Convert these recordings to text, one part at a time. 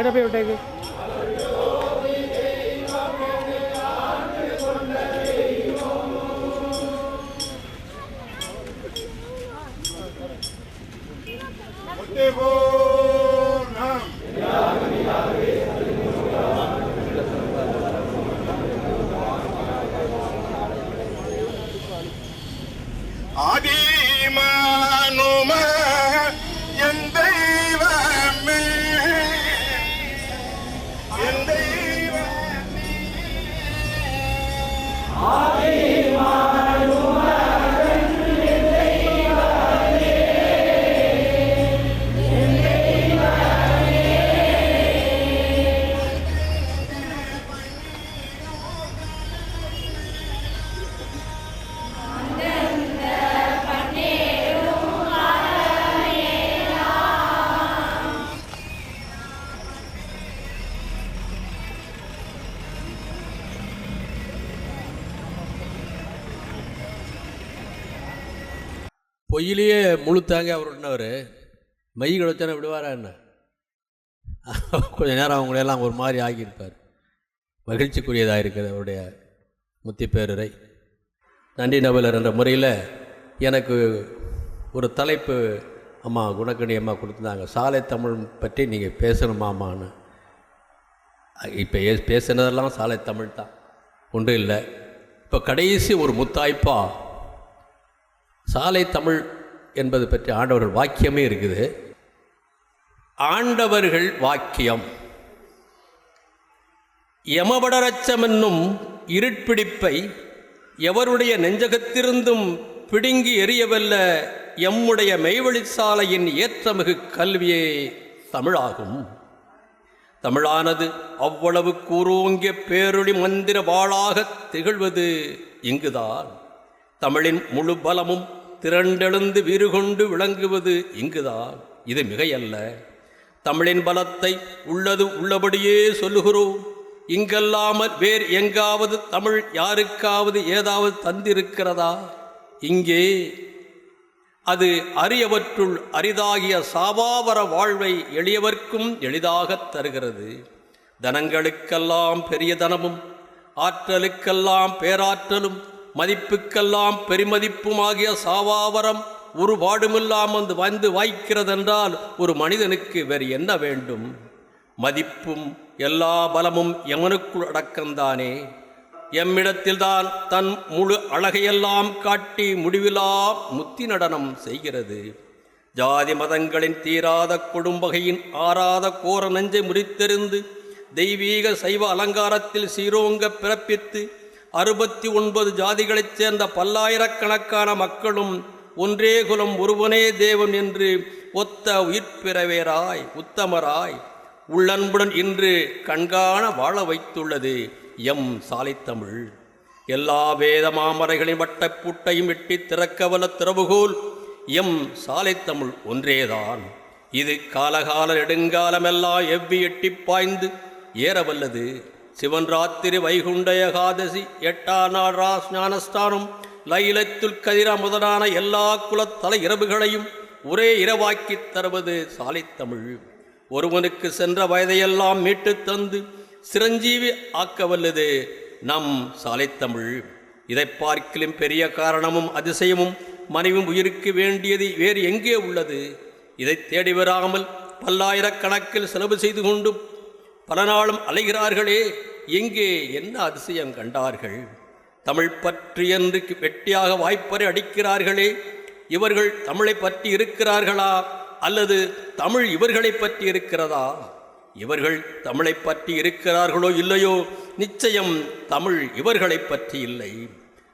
এটা পেয়ে ওটাকে கொடுத்தாங்க அவருன்னவர் மை கிடச்சானே விடுவாரா என்ன? கொஞ்ச நேரம் அவங்களையெல்லாம் ஒரு மாதிரி ஆகியிருப்பார். மகிழ்ச்சிக்குரியதாக இருக்கிறது அவருடைய முத்தி பேருரை. நன்றி நபலர் என்ற முறையில் எனக்கு ஒரு தலைப்பு அம்மா குணக்கணி அம்மா கொடுத்துருந்தாங்க. சாலை தமிழ் பற்றி நீங்கள் பேசணுமாமான்னு. இப்போ பேசுனதெல்லாம் சாலை தமிழ் தான். ஒன்றும் இல்லை. இப்போ கடைசி ஒரு முத்தாய்ப்பா சாலை தமிழ் என்பது பற்றி ஆண்டவர்கள் வாக்கியமே இருக்குது. ஆண்டவர்கள் வாக்கியம். யமபடரச்சம் என்னும் இருட்பிடிப்பை எவருடைய நெஞ்சகத்திருந்தும் பிடுங்கி எரியவல்ல எம்முடைய மெய்வழிச்சாலையின் ஏற்றமிகு கல்வியே தமிழாகும். தமிழானது அவ்வளவு கூரோங்கிய பேரொளி மந்திர வாழாகத் திகழ்வது இங்குதான். தமிழின் முழு பலமும் திரண்டெழுந்து வீறுகொண்டு விளங்குவது இங்குதான். இது மிகையல்ல. தமிழின் பலத்தை உள்ளது உள்ளபடியே சொல்லுகிறோம். இங்கல்லாமல் வேறு எங்காவது தமிழ் யாருக்காவது ஏதாவது தந்திருக்கிறதா? இங்கே அது அரியவற்றுள் அரிதாகிய சாபாவர வாழ்வை எளியவர்க்கும் எளிதாகத் தருகிறது. தனங்களுக்கெல்லாம் பெரிய தனமும் ஆற்றலுக்கெல்லாம் பேராற்றலும் மதிப்புக்கெல்லாம் பெருமதிப்புமாகிய சாவாவரம் ஒரு பாடுமில்லாம் வந்து வந்து வாய்க்கிறதென்றால் ஒரு மனிதனுக்கு வேறு என்ன வேண்டும்? மதிப்பும் எல்லா பலமும் எமனுக்குள் அடக்கந்தானே எம்மிடத்தில்தான் தன் முழு அழகையெல்லாம் காட்டி முடிவிலா முத்தி நடனம் செய்கிறது. ஜாதி மதங்களின் தீராத கொடும்பகையின் ஆறாத கோர நெஞ்சை முறித்தெறிந்து தெய்வீக சைவ அலங்காரத்தில் சீரோங்க பிறப்பித்து அறுபத்தி ஒன்பது ஜாதிகளைச் சேர்ந்த பல்லாயிரக்கணக்கான மக்களும் ஒன்றே குலம் ஒருவனே தேவன் என்று ஒத்த உயிர்ப்பிறவேராய் உத்தமராய் உள்ளன்புடன் இன்று கண்காண வாழ வைத்துள்ளது எம் சாலைத்தமிழ். எல்லா வேத மாமரைகளின் வட்டப்பூட்டையும் வெட்டி திறக்கவல திறவுகோல் எம் சாலைத்தமிழ் ஒன்றேதான். இது காலகால நெடுங்காலமெல்லாம் எவ்வி எட்டிப் பாய்ந்து ஏறவல்லது. சிவன் ராத்திரி வைகுண்ட ஏகாதசி எட்டா நாள் ரா ஞானஸ்தானம் லைலத்துல் கதிர முதலான எல்லா குலத்தல இரவுகளையும் ஒரே இரவாக்கித் தருவது சாலைத்தமிழ். ஒருவனுக்கு சென்ற வயதையெல்லாம் மீட்டுத் தந்து சிரஞ்சீவி ஆக்கவல்லது நம் சாலைத்தமிழ். இதை பார்க்கிலும் பெரிய காரணமும் அதிசயமும் மனைவும் உயிருக்கு வேண்டியது வேறு எங்கே உள்ளது? இதை தேடி வராமல் பல்லாயிரக்கணக்கில் செலவு செய்து கொண்டு பல நாளும் அலைகிறார்களே. எங்கே என்ன அதிசயம் கண்டார்கள்? தமிழ் பற்றி என்று வெட்டியாக வாய்ப்பறை அடிக்கிறார்களே. இவர்கள் தமிழை பற்றி இருக்கிறார்களா? அல்லது தமிழ் இவர்களை பற்றி இருக்கிறதா? இவர்கள் தமிழை பற்றி இருக்கிறார்களோ இல்லையோ? நிச்சயம் தமிழ் இவர்களை பற்றி இல்லை.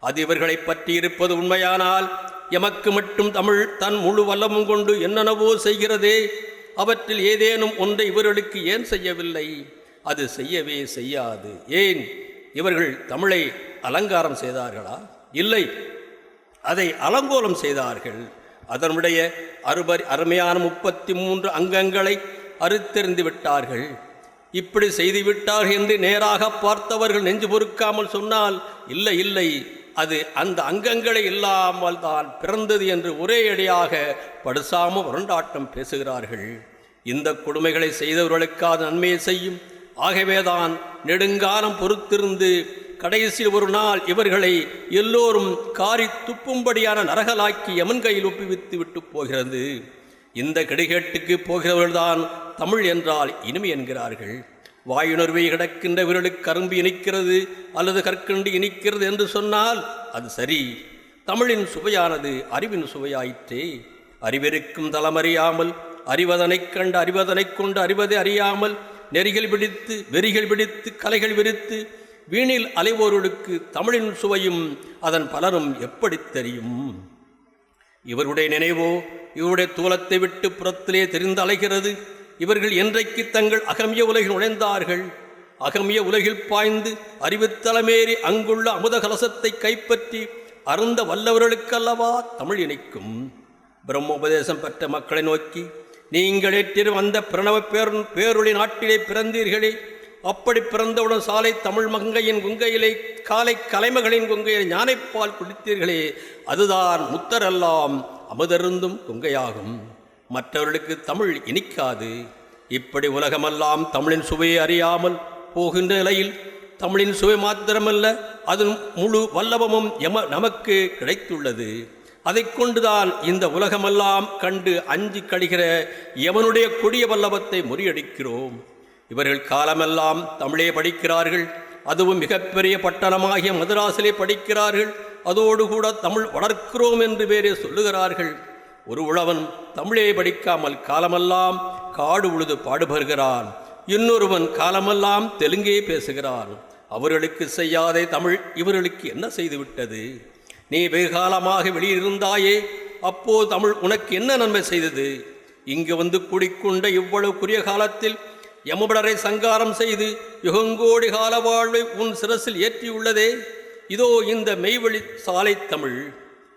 அது இவர்களை பற்றி இருப்பது உண்மையானால் எமக்கு மட்டும் தமிழ் தன் முழு வல்லமும் கொண்டு என்னென்னவோ செய்கிறதே. அவற்றில் ஏதேனும் ஒன்றை இவர்களுக்கு ஏன் செய்யவில்லை? அது செய்யவே செய்யாது. ஏன்? இவர்கள் தமிழை அலங்காரம் செய்தார்களா? இல்லை. அதை அலங்கோலம் செய்தார்கள். அதனுடைய அறுபரி அருமையான முப்பத்தி மூன்று அங்கங்களை அறுத்தெறிந்து விட்டார்கள். இப்படி செய்துவிட்டார்கள் என்று நேராக பார்த்தவர்கள் நெஞ்சு பொறுக்காமல் சொன்னால் இல்லை இல்லை. அது அந்த அங்கங்களை இல்லாமல் தான் பிறந்தது என்று ஒரே அடியாக படுசாம உரண்டாட்டம் பேசுகிறார்கள். இந்த கொடுமைகளை செய்தவர்களுக்காக நன்மையை செய்யும். ஆகவேதான் நெடுங்காலம் பொறுத்திருந்து கடைசி ஒரு நாள் இவர்களை எல்லோரும் காரி துப்பும்படியான நரகலாக்கி யமன் கையில் ஒப்புவித்து விட்டு போகிறது. இந்த கெடுகேட்டுக்கு போகிறவர்கள்தான் தமிழ் என்றால் இனிமை என்கிறார்கள். வாயுணர்வை கிடக்கின்ற விரலுக்கு கரும்பு இனிக்கிறது அல்லது கற்கண்டு இனிக்கிறது என்று சொன்னால் அது சரி. தமிழின் சுவையானது அறிவின் சுவையாயிற்றே. அறிவிருக்கும் தளமறியாமல் அறிவதனைக் கண்டு அறிவதனைக் கொண்டு அறிவதை அறியாமல் நெறிகள் பிடித்து வெறிகள் பிடித்து கலைகள் விரித்து வீணில் அலைவோர்களுக்கு தமிழின் சுவையும் அதன் பலரும் எப்படி தெரியும்? இவருடைய நினைவோ இவருடைய தூலத்தை விட்டு புறத்திலே தெரிந்து அலைகிறது. இவர்கள் என்றைக்கு தங்கள் அகமிய உலகில் நுழைந்தார்கள்? அகமிய உலகில் பாய்ந்து அறிவுத்தலமேறி அங்குள்ள அமுத கலசத்தை கைப்பற்றி அருந்த வல்லவர்களுக்கல்லவா தமிழ் இணைக்கும்? பிரம்மோபதேசம் பெற்ற மக்களை நோக்கி நீங்கள் ஏற்றிரு வந்த பிரணவ பேர் பேருளி நாட்டிலே பிறந்தீர்களே. அப்படி பிறந்தவுடன் சாலை தமிழ் மங்கையின் குங்கையிலே காலை கலைமகளின் குங்கையில் ஞானைப்பால் குடித்தீர்களே அதுதான் முத்தரெல்லாம் அமுதருந்தும் குங்கையாகும். மற்றவர்களுக்கு தமிழ் இனிக்காது. இப்படி உலகமெல்லாம் தமிழின் சுவையை அறியாமல் போகின்ற நிலையில் தமிழின் சுவை மாத்திரமல்ல அதன் முழு வல்லபமும் எம நமக்கு கிடைத்துள்ளது. அதை கொண்டுதான் இந்த உலகமெல்லாம் கண்டு அஞ்சு கழிகிற எவனுடைய கொடிய வல்லபத்தை முறியடிக்கிறோம். இவர்கள் காலமெல்லாம் தமிழே படிக்கிறார்கள் அதுவும் மிகப்பெரிய பட்டணமாகிய மதராசிலே படிக்கிறார்கள் அதோடு கூட தமிழ் வளர்க்கிறோம் என்று வேறே சொல்லுகிறார்கள். ஒரு உழவன் தமிழே படிக்காமல் காலமெல்லாம் காடு உழுது பாடுபடுகிறான் இன்னொருவன் காலமெல்லாம் தெலுங்கே பேசுகிறான். அவர்களுக்கு செய்யாதே தமிழ் இவர்களுக்கு என்ன செய்துவிட்டது? நீ வெகு காலமாக வெளியிருந்தாயே அப்போ தமிழ் உனக்கு என்ன நன்மை செய்தது? இங்கு வந்து குடிக்கொண்ட இவ்வளவு குறுகிய காலத்தில் யமபடரை சங்காரம் செய்து யுகங்கோடி கால வாழ்வை உன் சிரசில் ஏற்றியுள்ளதே? இதோ இந்த மெய்வழி சாலை தமிழ்.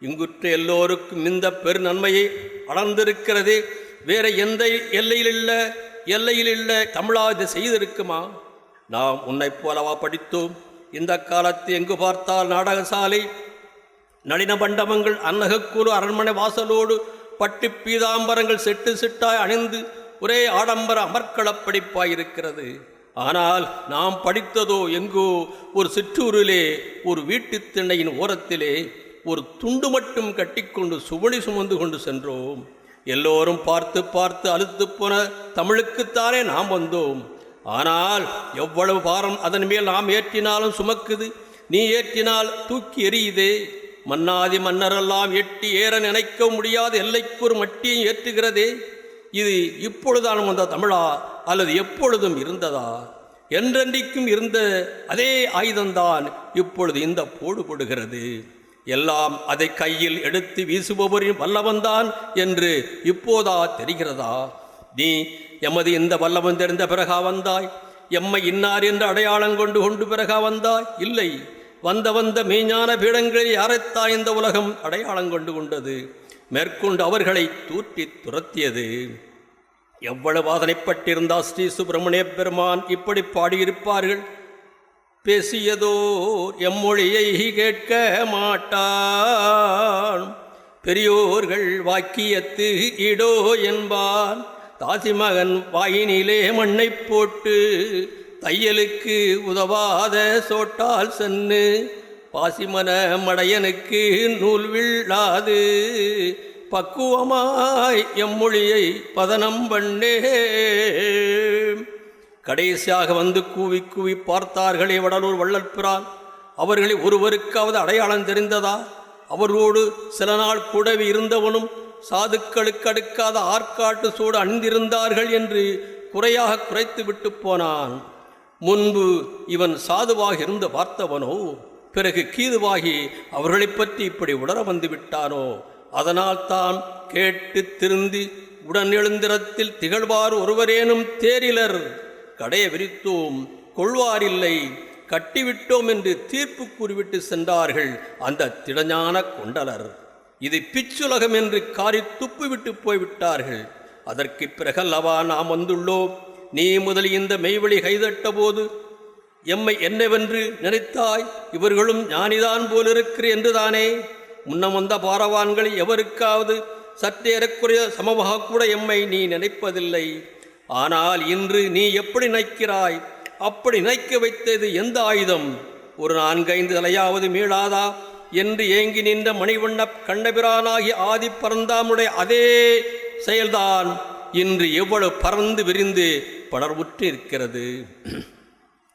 இங்குற்ற எல்லோருக்கும் இந்த பெரு நன்மையை அளந்திருக்கிறதே. வேற எந்த எல்லையில் இல்லை எல்லையில் இல்லை தமிழா இதை செய்திருக்குமா? நாம் உன்னைப் போலவா படித்தோம். இந்த காலத்து எங்கு பார்த்தால் நாடகசாலை? நளின மண்டபங்கள் அன்னகக்கூறு அரண்மனை வாசலோடு பட்டு பீதாம்பரங்கள் செட்டு செட்டாய் அணிந்து ஒரே ஆடம்பர அமர்க்களப் படிப்பாயிருக்கிறது. ஆனால் நாம் படித்ததோ எங்கோ ஒரு சிற்றூரிலே ஒரு வீட்டுத் திண்ணையின் ஓரத்திலே. ஒரு துண்டு மட்டும் கட்டிக்கொண்டு சுவடி சுமந்து கொண்டு சென்றோம். எல்லோரும் பார்த்து பார்த்து அழுத்து போன தமிழுக்குத்தானே நாம் வந்தோம். ஆனால் எவ்வளவு பாரம் அதன் மேல் நாம் ஏற்றினாலும் சுமக்குது. நீ ஏற்றினால் தூக்கி எறியுதே. மன்னாதி மன்னரெல்லாம் எட்டி ஏற நினைக்க முடியாத எல்லைக்கு ஒரு ஏற்றுகிறதே. இது இப்பொழுதான் வந்த தமிழா அல்லது எப்பொழுதும் இருந்ததா? என்றென்றைக்கும் இருந்த அதே ஆயுதம்தான் இப்பொழுது இந்த போடுபடுகிறது. எல்லாம் அதை கையில் எடுத்து வீசுபவரின் வல்லவன்தான் என்று இப்போதா தெரிகிறதா? நீ எமது இந்த வல்லவன் தெரிந்த பிறகா வந்தாய்? எம்மை இன்னார் என்று அடையாளம் கொண்டு கொண்டு பிறகா வந்தாய்? இல்லை. வந்த வந்த மெய்ஞான பீடங்களில் யாரைத்தா இந்த உலகம் அடையாளம் கொண்டு கொண்டது? மேற்கொண்டு அவர்களை தூற்றி துரத்தியது. எவ்வளவு வாதனைப்பட்டிருந்தா ஸ்ரீ சுப்பிரமணிய பெருமான்? இப்படி பாடியிருப்பார்கள். பேசியதோ எம்மொழியை கேட்க மாட்டான். பெரியோர்கள் வாக்கியத்து இடோ என்பான். தாசிமகன் வாயினிலே மண்ணை போட்டு தையலுக்கு உதவாத சோட்டால் சென்னு பாசிமன மடையனுக்கு நூல் விழாது. பக்குவமாய் எம்மொழியை பதனம் பண்ணே கடைசியாக வந்து கூவி கூவி பார்த்தார்களே வடலூர் வள்ளற்பிரான் அவர்களை ஒருவருக்காவது அடையாளம் தெரிந்ததா? அவரோடு சில நாள் கூடவே இருந்தவனும் சாதுக்களுக்கு அடுக்காத ஆற்காட்டு சூடு அணிந்திருந்தார்கள் என்று குறையாக குறைத்து விட்டு போனான். முன்பு இவன் சாதுவாக இருந்து பார்த்தவனோ பிறகு கீதுவாகி அவர்களைப் பற்றி இப்படி உணர வந்து விட்டானோ? அதனால் தான் கேட்டு திருந்தி உடன் எழுந்திரத்தில் திகழ்வார் ஒருவரேனும் தேரிலர். கடைய விரித்தோம். கொள்வாரில்லை கட்டிவிட்டோம் என்று தீர்ப்பு கூறிவிட்டு சென்றார்கள் அந்த திடஞான கொண்டலர். இது பிச்சுலகம் என்று காரி துப்பிவிட்டு போய்விட்டார்கள். அதற்கு பிறகல்லவா நாம் வந்துள்ளோம். நீ முதல் இந்த மெய்வழி கைதட்ட போது எம்மை என்னவென்று நினைத்தாய்? இவர்களும் ஞானிதான் போலிருக்கிற என்றுதானே? முன்னம் வந்த பாரவான்கள் எவருக்காவது சற்றேறக்குறைய சமமாக கூட எம்மை நீ நினைப்பதில்லை. ஆனால் இன்று நீ எப்படி நைக்கிறாய் அப்படி நினைக்க வைத்தது எந்த ஆயுதம்? ஒரு நான்கைந்து தலையாவது மீளாதா? என்று ஏங்கி நின்ற மணிவண்ண கண்ணபிரானாகி ஆதி பரந்தாமுடைய அதே செயல்தான். இன்று எவ்வளவு பறந்து விரிந்து படர்வுற்று இருக்கிறது.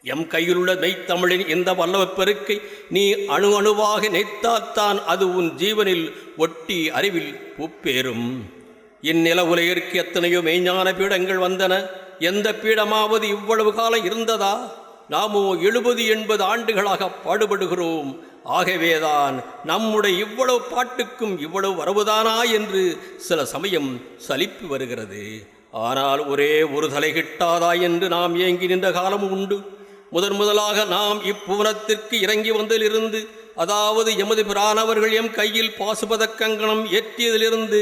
எம் கையிலுள்ள மெய்த்தமிழின் இந்த வல்லவ பெருக்கை நீ அணு அணுவாக நினைத்தால்தான் அது உன் ஜீவனில் ஒட்டி அறிவில் பூப்பேறும். இந்நில உலகிற்கு எத்தனையோ மெய்ஞான பீடங்கள் வந்தன. எந்த பீடமாவது இவ்வளவு காலம் இருந்ததா? நாமோ எழுபது எண்பது ஆண்டுகளாக பாடுபடுகிறோம். ஆகவேதான் நம்முடைய இவ்வளவு பாட்டுக்கும் இவ்வளவு வரவுதானா என்று சில சமயம் சலிப்பு வருகிறது. ஆனால் ஒரே ஒரு தலை கிட்டாதா என்று நாம் ஏங்கி நின்ற காலம் உண்டு. முதன் முதலாக நாம் இப்புவனத்திற்கு இறங்கி வந்ததிலிருந்து அதாவது எமது பிரானவர்கள் எம் கையில் பாசுபதக்கங்கணம் ஏற்றியதிலிருந்து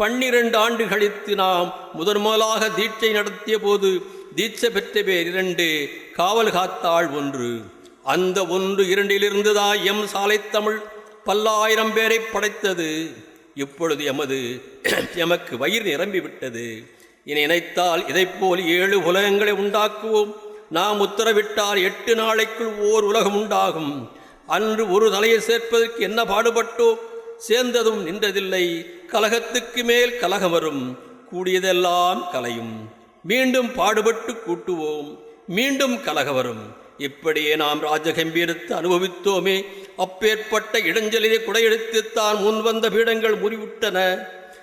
பன்னிரண்டு ஆண்டு கழித்து நாம் முதன் முதலாக தீட்சை நடத்திய போது தீட்சை பெற்ற பேர் இரண்டு காவல் காத்தாள் ஒன்று. அந்த ஒன்று இரண்டிலிருந்துதான் எம் சாலைத்தமிழ் பல்லாயிரம் பேரை படைத்தது. இப்பொழுது எமது எமக்கு வயிறு நிரம்பிவிட்டது. இனி நினைத்தால் இதைப்போல் ஏழு உலகங்களை உண்டாக்குவோம். நாம் உத்தரவிட்டால் எட்டு நாளைக்குள் ஓர் உலகம் உண்டாகும். அன்று ஒரு தலையை சேர்ப்பதற்கு என்ன பாடுபட்டோம்? சேர்ந்ததும் நின்றதில்லை. கலகத்துக்கு மேல் கலகம் வரும். கூடியதெல்லாம் கலையும். மீண்டும் பாடுபட்டு கூட்டுவோம். மீண்டும் கலக வரும். இப்படியே நாம் ராஜகம்பீரத்தை அனுபவித்தோமே. அப்பேற்பட்ட இடைஞ்சலிலே குடையெடுத்துத்தான் முன்வந்த பீடங்கள் முறிவிட்டன.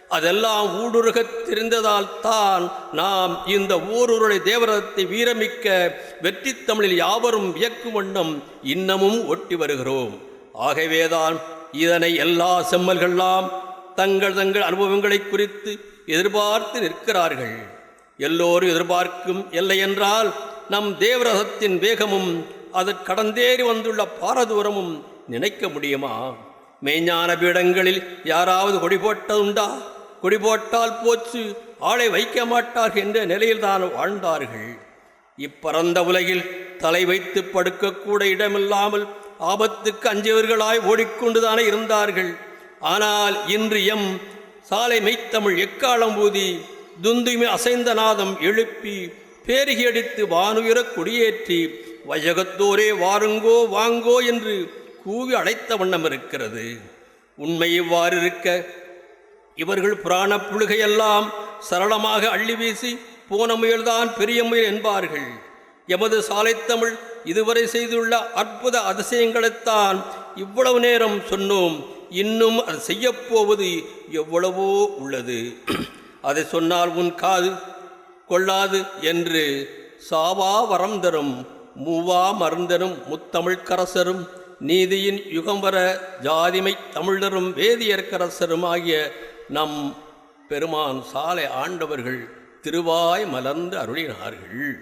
அதெல்லாம் ஊடுருகத் தெரிந்ததால் தான் நாம் இந்த ஊருருளை தேவரத்தை வீரமிக்க வெற்றி தமிழில் யாவரும் வியக்கும் வண்ணம் இன்னமும் ஒட்டி வருகிறோம். ஆகவேதான் இதனை எல்லா செம்மல்கள்லாம் தங்கள் தங்கள் அனுபவங்களை குறித்து எதிர்பார்த்து நிற்கிறார்கள். எல்லோரும் எதிர்பார்க்கும் எல்லை என்றால் நம் தேவரசத்தின் வேகமும் அது கடந்தேறி வந்துள்ள பாரதூரமும் நினைக்க முடியுமா? மெய்ஞான பீடங்களில் யாராவது கொடி போட்டதுண்டா? கொடி போட்டால் போச்சு ஆளை வைக்க மாட்டார்கள் என்ற நிலையில்தான் வாழ்ந்தார்கள். இப்பரந்த உலகில் தலை வைத்து படுக்கக்கூட இடமில்லாமல் ஆபத்துக்கு அஞ்சியவர்களாய் ஓடிக்கொண்டுதானே இருந்தார்கள். ஆனால் இன்று எம் சாலை மெய்த்தமிழ் எக்காலம் ஊதி துந்துமி அசைந்த நாதம் எழுப்பி பேருகி அடித்து கொடியேற்றி வையகத்தோரே வாருங்கோ வாங்கோ என்று கூவி அழைத்த வண்ணம் இருக்கிறது. உண்மை இவ்வாறு இருக்க இவர்கள் புராண புழுகையெல்லாம் சரளமாக அள்ளி வீசி போன முயல்தான் பெரிய முயல் என்பார்கள். எமது சாலைத்தமிழ் இதுவரை செய்துள்ள அற்புத அதிசயங்களைத்தான் இவ்வளவு நேரம் சொன்னோம். இன்னும் அது செய்யப்போவது எவ்வளவோ உள்ளது. அதை சொன்னால் உன் காது கொள்ளாது என்று சாவா வரம் தரும் மூவா மருந்தரும் முத்தமிழ்க்கரசரும் நீதியின் யுகம் வர ஜாதிமை தமிழரும் வேதியற்கரசரும் ஆகிய நம் பெருமான் சாலை ஆண்டவர்கள் திருவாய் மலர்ந்து அருளினார்கள்.